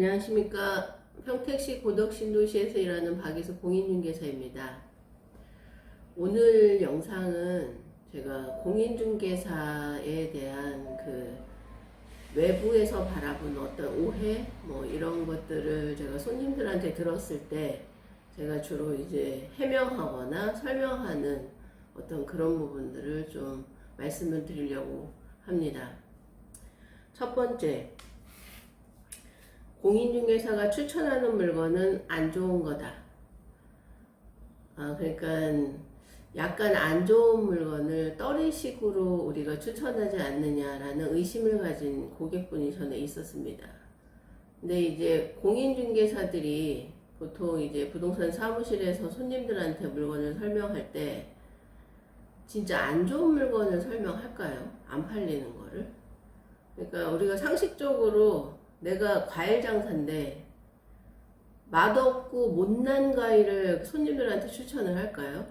안녕하십니까. 평택시 고덕신도시에서 일하는 박이수 공인중개사입니다. 오늘 영상은 제가 공인중개사에 대한 그 외부에서 바라본 어떤 오해 뭐 이런 것들을 제가 손님들한테 들었을 때 제가 주로 이제 해명하거나 설명하는 어떤 그런 부분들을 좀 말씀을 드리려고 합니다. 첫 번째, 공인중개사가 추천하는 물건은 안 좋은 거다. 아, 그러니까 약간 안 좋은 물건을 떨이식으로 우리가 추천하지 않느냐라는 의심을 가진 고객분이 전에 있었습니다. 근데 이제 공인중개사들이 보통 이제 부동산 사무실에서 손님들한테 물건을 설명할 때 진짜 안 좋은 물건을 설명할까요? 안 팔리는 거를? 그러니까 우리가 상식적으로 내가 과일 장사인데 맛없고 못난 과일을 손님들한테 추천을 할까요?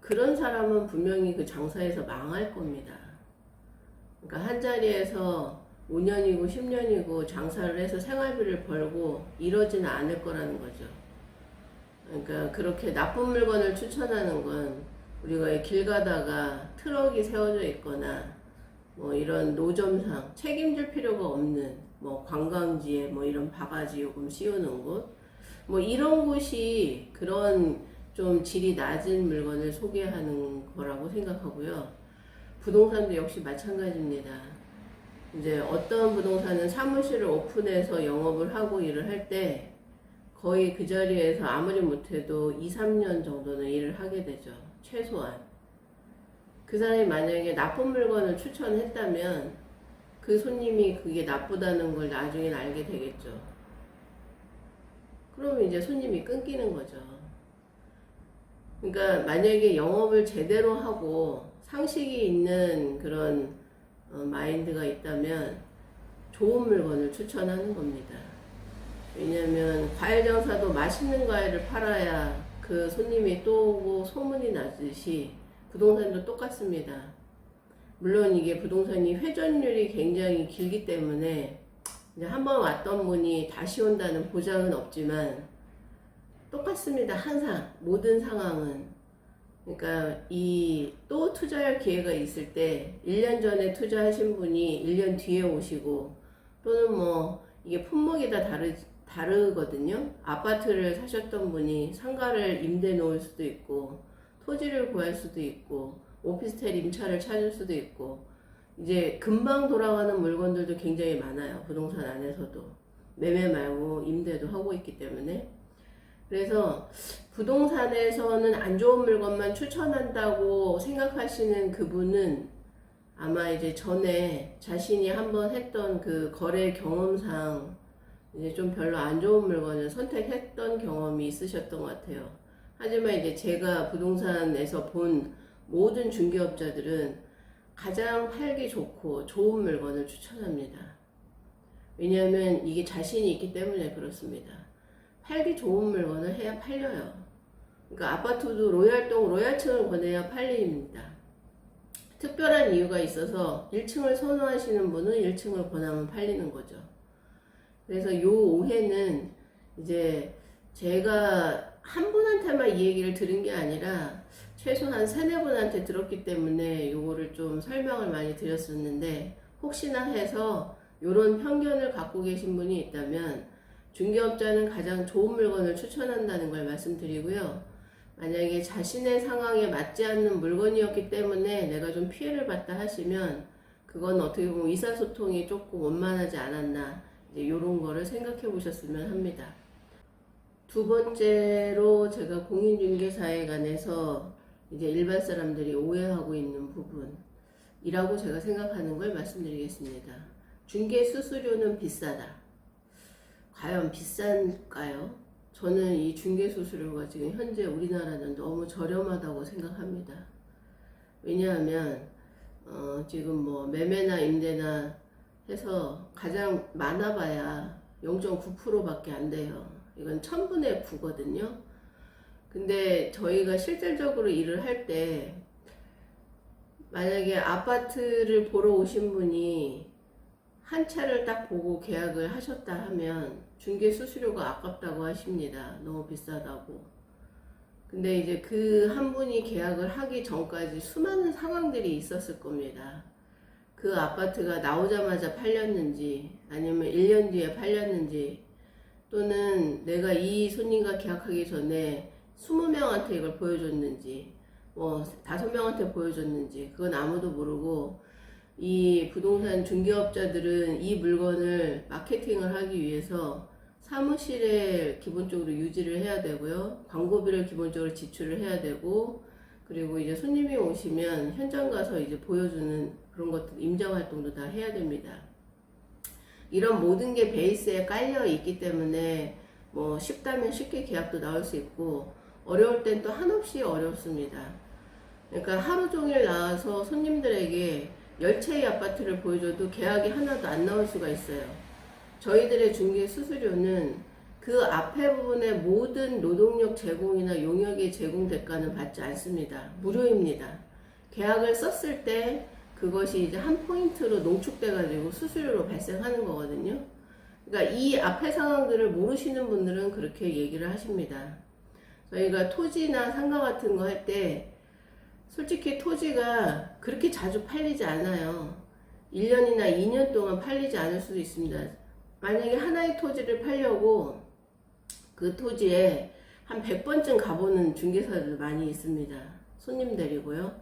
그런 사람은 분명히 그 장사에서 망할 겁니다. 그러니까 한 자리에서 5년이고 10년이고 장사를 해서 생활비를 벌고 이러지는 않을 거라는 거죠. 그러니까 그렇게 나쁜 물건을 추천하는 건 우리가 길 가다가 트럭이 세워져 있거나 뭐 이런 노점상 책임질 필요가 없는 뭐 관광지에 뭐 이런 바가지 요금 씌우는 곳 뭐 이런 곳이 그런 좀 질이 낮은 물건을 소개하는 거라고 생각하고요. 부동산도 역시 마찬가지입니다. 이제 어떤 부동산은 사무실을 오픈해서 영업을 하고 일을 할 때 거의 그 자리에서 아무리 못해도 2, 3년 정도는 일을 하게 되죠. 최소한. 그 사람이 만약에 나쁜 물건을 추천했다면 그 손님이 그게 나쁘다는 걸 나중에 알게 되겠죠. 그러면 이제 손님이 끊기는 거죠. 그러니까 만약에 영업을 제대로 하고 상식이 있는 그런 어, 마인드가 있다면 좋은 물건을 추천하는 겁니다. 왜냐하면 과일 장사도 맛있는 과일을 팔아야 그 손님이 또 오고 소문이 나듯이 부동산도 똑같습니다. 물론 이게 부동산이 회전율이 굉장히 길기 때문에 이제 한번 왔던 분이 다시 온다는 보장은 없지만 똑같습니다. 항상 모든 상황은 그러니까 이 또 투자할 기회가 있을 때 1년 전에 투자하신 분이 1년 뒤에 오시고 또는 뭐 이게 품목이 다 다르, 다르거든요. 아파트를 사셨던 분이 상가를 임대 놓을 수도 있고 토지를 구할 수도 있고 오피스텔 임차를 찾을 수도 있고 이제 금방 돌아가는 물건들도 굉장히 많아요. 부동산 안에서도 매매 말고 임대도 하고 있기 때문에 그래서 부동산에서는 안 좋은 물건만 추천한다고 생각하시는 그분은 아마 이제 전에 자신이 한번 했던 그 거래 경험상 이제 좀 별로 안 좋은 물건을 선택했던 경험이 있으셨던 것 같아요. 하지만 이제 제가 부동산에서 본 모든 중개업자들은 가장 팔기 좋고 좋은 물건을 추천합니다. 왜냐하면 이게 자신이 있기 때문에 그렇습니다. 팔기 좋은 물건을 해야 팔려요. 그러니까 아파트도 로얄동 로얄층을 권해야 팔립니다. 특별한 이유가 있어서 1층을 선호하시는 분은 1층을 권하면 팔리는 거죠. 그래서 이 오해는 이제 제가 한 분한테만 이 얘기를 들은 게 아니라 최소한 세네 분한테 들었기 때문에 요거를 좀 설명을 많이 드렸었는데 혹시나 해서 요런 편견을 갖고 계신 분이 있다면 중개업자는 가장 좋은 물건을 추천한다는 걸 말씀드리고요. 만약에 자신의 상황에 맞지 않는 물건이었기 때문에 내가 좀 피해를 봤다 하시면 그건 어떻게 보면 의사소통이 조금 원만하지 않았나 이제 요런 거를 생각해 보셨으면 합니다. 두 번째로 제가 공인중개사에 관해서 이제 일반 사람들이 오해하고 있는 부분이라고 제가 생각하는 걸 말씀드리겠습니다. 중개 수수료는 비싸다. 과연 비싼가요? 저는 이 중개 수수료가 지금 현재 우리나라는 너무 저렴하다고 생각합니다. 왜냐하면 어 지금 뭐 매매나 임대나 해서 가장 많아봐야 0.9%밖에 안 돼요. 이건 천분의 9거든요. 근데 저희가 실질적으로 일을 할 때 만약에 아파트를 보러 오신 분이 한 채를 딱 보고 계약을 하셨다 하면 중개 수수료가 아깝다고 하십니다. 너무 비싸다고. 근데 이제 그 한 분이 계약을 하기 전까지 수많은 상황들이 있었을 겁니다. 그 아파트가 나오자마자 팔렸는지 아니면 1년 뒤에 팔렸는지 또는 내가 이 손님과 계약하기 전에 20명한테 이걸 보여줬는지 뭐 다섯 명한테 보여줬는지 그건 아무도 모르고 이 부동산 중개업자들은 이 물건을 마케팅을 하기 위해서 사무실에 기본적으로 유지를 해야 되고요. 광고비를 기본적으로 지출을 해야 되고 그리고 이제 손님이 오시면 현장 가서 이제 보여주는 그런 것들 임장 활동도 다 해야 됩니다. 이런 모든 게 베이스에 깔려 있기 때문에 뭐 쉽다면 쉽게 계약도 나올 수 있고 어려울 땐 또 한없이 어렵습니다. 그러니까 하루 종일 나와서 손님들에게 열 채의 아파트를 보여줘도 계약이 하나도 안 나올 수가 있어요. 저희들의 중개 수수료는 그 앞에 부분의 모든 노동력 제공이나 용역의 제공 대가는 받지 않습니다. 무료입니다. 계약을 썼을 때 그것이 이제 한 포인트로 농축돼 가지고 수수료로 발생하는 거거든요. 그러니까 이 앞의 상황들을 모르시는 분들은 그렇게 얘기를 하십니다. 저희가 토지나 상가 같은 거 할 때 솔직히 토지가 그렇게 자주 팔리지 않아요. 1년이나 2년 동안 팔리지 않을 수도 있습니다. 만약에 하나의 토지를 팔려고 그 토지에 한 100번쯤 가보는 중개사들 많이 있습니다. 손님 데리고요.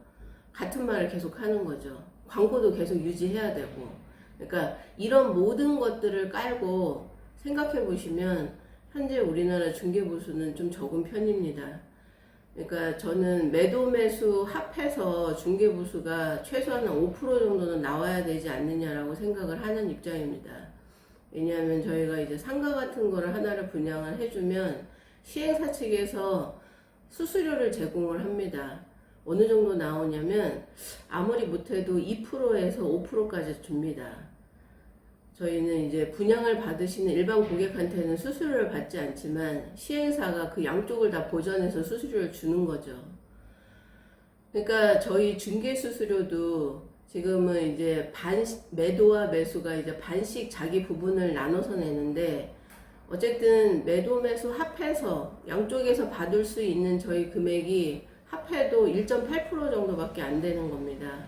같은 말을 계속 하는 거죠. 광고도 계속 유지해야 되고. 그러니까 이런 모든 것들을 깔고 생각해 보시면 현재 우리나라 중개부수는 좀 적은 편입니다. 그러니까 저는 매도 매수 합해서 중개부수가 최소한 5% 정도는 나와야 되지 않느냐라고 생각을 하는 입장입니다. 왜냐하면 저희가 이제 상가 같은 거를 하나를 분양을 해주면 시행사 측에서 수수료를 제공을 합니다. 어느 정도 나오냐면 아무리 못해도 2%에서 5%까지 줍니다. 저희는 이제 분양을 받으시는 일반 고객한테는 수수료를 받지 않지만 시행사가 그 양쪽을 다 보전해서 수수료를 주는 거죠. 그러니까 저희 중개 수수료도 지금은 이제 반 매도와 매수가 이제 반씩 자기 부분을 나눠서 내는데 어쨌든 매도 매수 합해서 양쪽에서 받을 수 있는 저희 금액이 합해도 1.8% 정도밖에 안 되는 겁니다.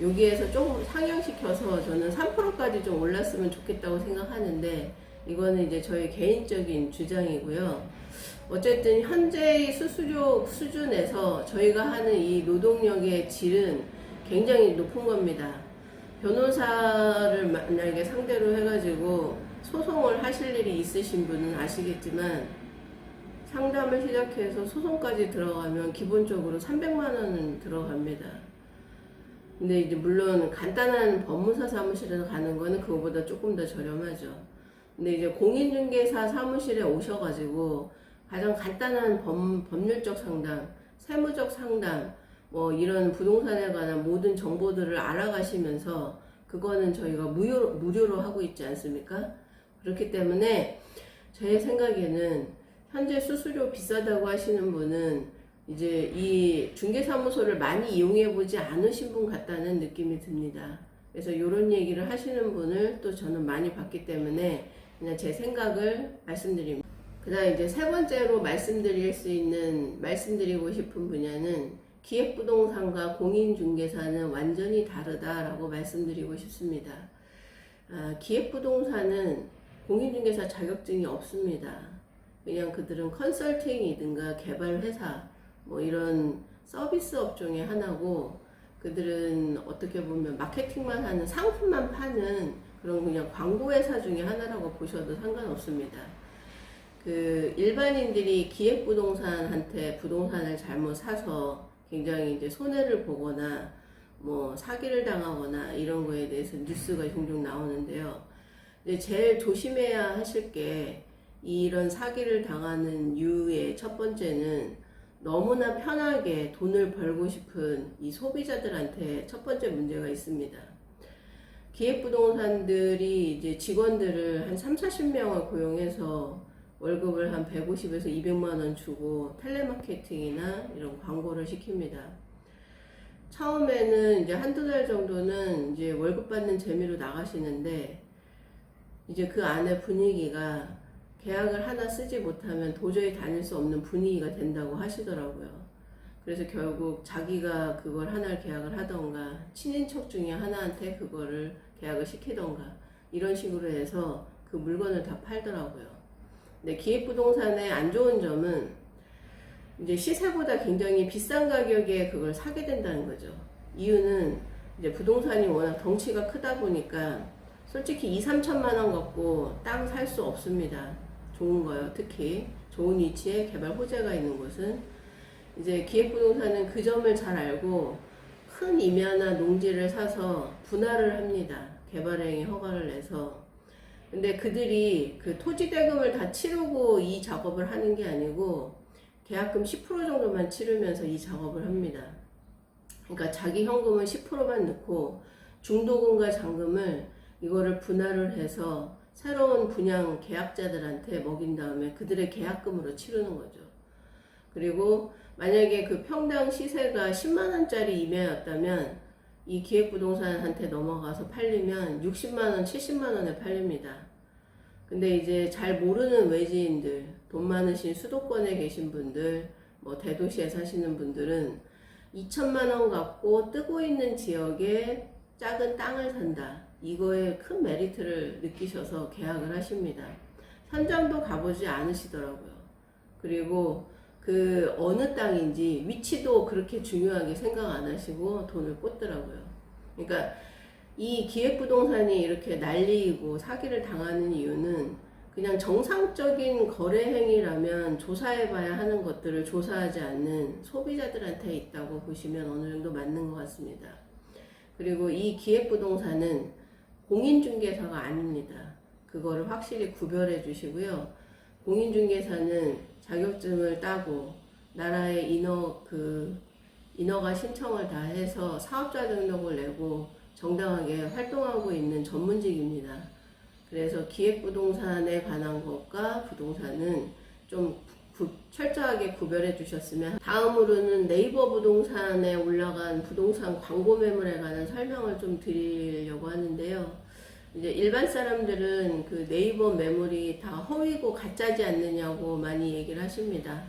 여기에서 조금 상향시켜서 저는 3%까지 좀 올랐으면 좋겠다고 생각하는데 이거는 이제 저희 개인적인 주장이고요. 어쨌든 현재의 수수료 수준에서 저희가 하는 이 노동력의 질은 굉장히 높은 겁니다. 변호사를 만약에 상대로 해가지고 소송을 하실 일이 있으신 분은 아시겠지만 상담을 시작해서 소송까지 들어가면 기본적으로 300만 원은 들어갑니다. 근데 이제 물론 간단한 법무사 사무실에서 가는 거는 그거보다 조금 더 저렴하죠. 근데 이제 공인중개사 사무실에 오셔가지고 가장 간단한 법, 법률적 상담, 세무적 상담, 뭐 이런 부동산에 관한 모든 정보들을 알아가시면서 그거는 저희가 무료, 무료로 하고 있지 않습니까? 그렇기 때문에 제 생각에는 현재 수수료 비싸다고 하시는 분은 이제 이 중개사무소를 많이 이용해 보지 않으신 분 같다는 느낌이 듭니다. 그래서 이런 얘기를 하시는 분을 또 저는 많이 봤기 때문에 그냥 제 생각을 말씀드립니다. 그 다음 이제 세 번째로 말씀드릴 수 있는, 말씀드리고 싶은 분야는 기획부동산과 공인중개사는 완전히 다르다라고 말씀드리고 싶습니다. 아, 기획부동산은 공인중개사 자격증이 없습니다. 그냥 그들은 컨설팅이든가 개발회사, 뭐 이런 서비스 업종의 하나고 그들은 어떻게 보면 마케팅만 하는 상품만 파는 그런 그냥 광고 회사 중에 하나라고 보셔도 상관없습니다. 그 일반인들이 기획부동산한테 부동산을 잘못 사서 굉장히 이제 손해를 보거나 뭐 사기를 당하거나 이런 거에 대해서 뉴스가 종종 나오는데요. 이제 제일 조심해야 하실 게 이런 사기를 당하는 이유의 첫 번째는 너무나 편하게 돈을 벌고 싶은 이 소비자들한테 첫 번째 문제가 있습니다. 기획부동산들이 이제 직원들을 한 3, 40명을 고용해서 월급을 한 150에서 200만 원 주고 텔레마케팅이나 이런 광고를 시킵니다. 처음에는 이제 한두 달 정도는 이제 월급 받는 재미로 나가시는데 이제 그 안에 분위기가 계약을 하나 쓰지 못하면 도저히 다닐 수 없는 분위기가 된다고 하시더라고요. 그래서 결국 자기가 그걸 하나를 계약을 하던가 친인척 중에 하나한테 그거를 계약을 시키던가 이런 식으로 해서 그 물건을 다 팔더라고요. 근데 기획부동산의 안 좋은 점은 이제 시세보다 굉장히 비싼 가격에 그걸 사게 된다는 거죠. 이유는 이제 부동산이 워낙 덩치가 크다 보니까 솔직히 2, 3천만 원 갖고 땅 살 수 없습니다. 좋은 거요. 특히 좋은 위치에 개발 호재가 있는 곳은 이제 기획부동산은 그 점을 잘 알고 큰 임야나 농지를 사서 분할을 합니다. 개발행위 허가를 내서. 근데 그들이 그 토지 대금을 다 치르고 이 작업을 하는 게 아니고 계약금 10% 정도만 치르면서 이 작업을 합니다. 그러니까 자기 현금은 10%만 넣고 중도금과 잔금을 이거를 분할을 해서 새로운 분양 계약자들한테 먹인 다음에 그들의 계약금으로 치르는 거죠. 그리고 만약에 그 평당 시세가 10만 원짜리 임야였다면 이 기획부동산한테 넘어가서 팔리면 60만 원, 70만 원에 팔립니다. 근데 이제 잘 모르는 외지인들, 돈 많으신 수도권에 계신 분들, 뭐 대도시에 사시는 분들은 2천만 원 갖고 뜨고 있는 지역에 작은 땅을 산다. 이거에 큰 메리트를 느끼셔서 계약을 하십니다. 현장도 가보지 않으시더라고요. 그리고 그 어느 땅인지 위치도 그렇게 중요하게 생각 안 하시고 돈을 꽂더라고요. 그러니까 이 기획부동산이 이렇게 날리고 사기를 당하는 이유는 그냥 정상적인 거래 행위라면 조사해봐야 하는 것들을 조사하지 않는 소비자들한테 있다고 보시면 어느 정도 맞는 것 같습니다. 그리고 이 기획부동산은 공인중개사가 아닙니다. 그거를 확실히 구별해 주시고요. 공인중개사는 자격증을 따고 나라의 인허 그 인허가 신청을 다 해서 사업자 등록을 내고 정당하게 활동하고 있는 전문직입니다. 그래서 기획부동산에 관한 것과 부동산은 좀 구- 철저하게 구별해 주셨으면 다음으로는 네이버 부동산에 올라간 부동산 광고 매물에 관한 설명을 좀 드리려고 하는데요. 이제 일반 사람들은 그 네이버 매물이 다 허위고 가짜지 않느냐고 많이 얘기를 하십니다.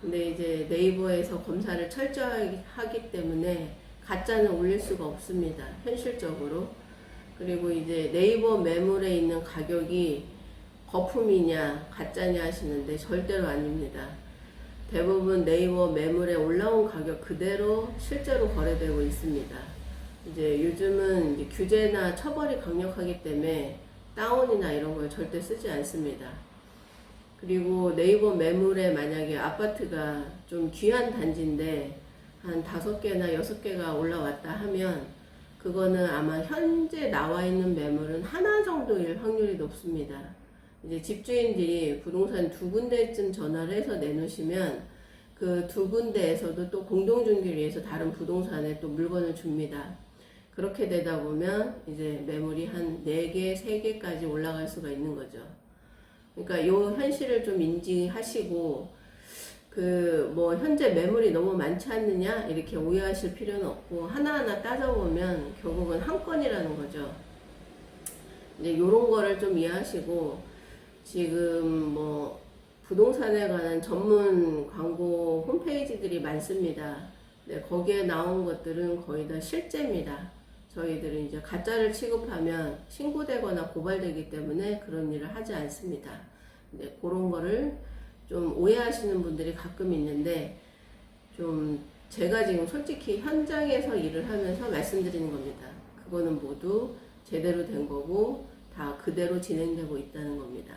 근데 이제 네이버에서 검사를 철저하게 하기 때문에 가짜는 올릴 수가 없습니다. 현실적으로. 그리고 이제 네이버 매물에 있는 가격이 거품이냐 가짜냐 하시는데 절대로 아닙니다. 대부분 네이버 매물에 올라온 가격 그대로 실제로 거래되고 있습니다. 이제 요즘은 이제 규제나 처벌이 강력하기 때문에 다운이나 이런 걸 절대 쓰지 않습니다. 그리고 네이버 매물에 만약에 아파트가 좀 귀한 단지인데 한 다섯 개나 여섯 개가 올라왔다 하면 그거는 아마 현재 나와 있는 매물은 하나 정도일 확률이 높습니다. 이제 집주인들이 부동산 두 군데쯤 전화를 해서 내놓으시면 그 두 군데에서도 또 공동중개를 위해서 다른 부동산에 또 물건을 줍니다. 그렇게 되다 보면 이제 매물이 한 4개, 3개까지 올라갈 수가 있는 거죠. 그러니까 요 현실을 좀 인지하시고 그 뭐 현재 매물이 너무 많지 않느냐 이렇게 오해하실 필요는 없고 하나하나 따져보면 결국은 한 건이라는 거죠. 이제 요런 거를 좀 이해하시고 지금 뭐 부동산에 관한 전문 광고 홈페이지들이 많습니다. 네, 거기에 나온 것들은 거의 다 실제입니다. 저희들은 이제 가짜를 취급하면 신고되거나 고발되기 때문에 그런 일을 하지 않습니다. 네, 그런 거를 좀 오해하시는 분들이 가끔 있는데 좀 제가 지금 솔직히 현장에서 일을 하면서 말씀드리는 겁니다. 그거는 모두 제대로 된 거고 다 그대로 진행되고 있다는 겁니다.